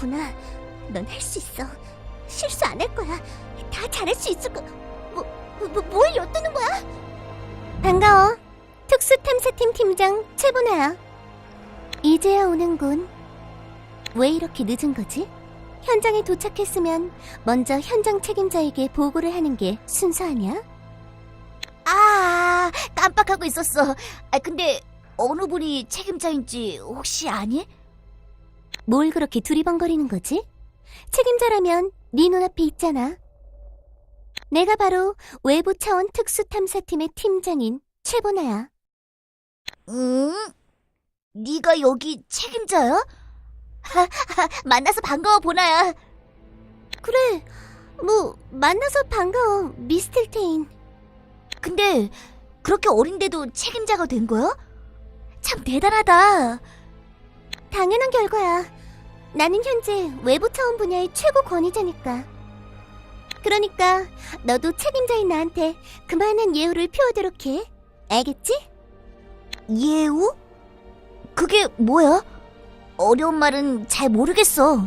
보나, 넌 할 수 있어. 실수 안 할 거야. 다 잘할 수 있을 거. 뭐, 뭐, 뭘 엿드는 거야? 반가워. 특수탐사팀 팀장 최보나야. 이제야 오는군. 왜 이렇게 늦은 거지? 현장에 도착했으면 먼저 현장 책임자에게 보고를 하는 게 순서 아니야? 아, 깜빡하고 있었어. 아, 근데 어느 분이 책임자인지 혹시 아니? 뭘 그렇게 두리번거리는 거지? 책임자라면 네 눈앞에 있잖아. 내가 바로 외부 차원 특수탐사팀의 팀장인 최보나야. 응? 네가 여기 책임자야? 하하, 만나서 반가워 보나야. 그래, 뭐 만나서 반가워, 미스틸테인. 근데 그렇게 어린데도 책임자가 된 거야? 참 대단하다. 당연한 결과야. 나는 현재 외부 차원 분야의 최고 권위자니까. 그러니까 너도 책임자인 나한테 그만한 예우를 표하도록 해. 알겠지? 예우? 그게 뭐야? 어려운 말은 잘 모르겠어.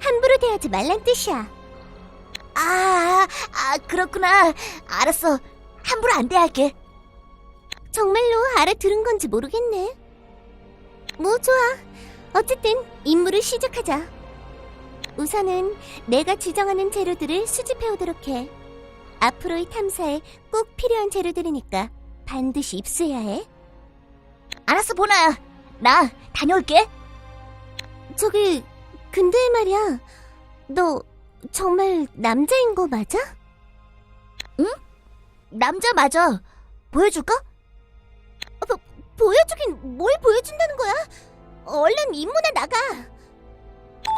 함부로 대하지 말란 뜻이야. 아, 아, 그렇구나. 알았어. 함부로 안 대할게. 정말로 알아들은 건지 모르겠네. 뭐 좋아. 어쨌든 임무를 시작하자. 우선은 내가 지정하는 재료들을 수집해 오도록 해. 앞으로의 탐사에 꼭 필요한 재료들이니까 반드시 입수해야 해. 알았어, 보나야. 나 다녀올게. 저기, 근데 말이야. 너 정말 남자인 거 맞아? 남자 맞아. 보여줄까? 어, 보여주긴 뭘 보여준다는? 얼른 임무나 나가.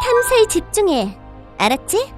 탐사에 집중해. 알았지?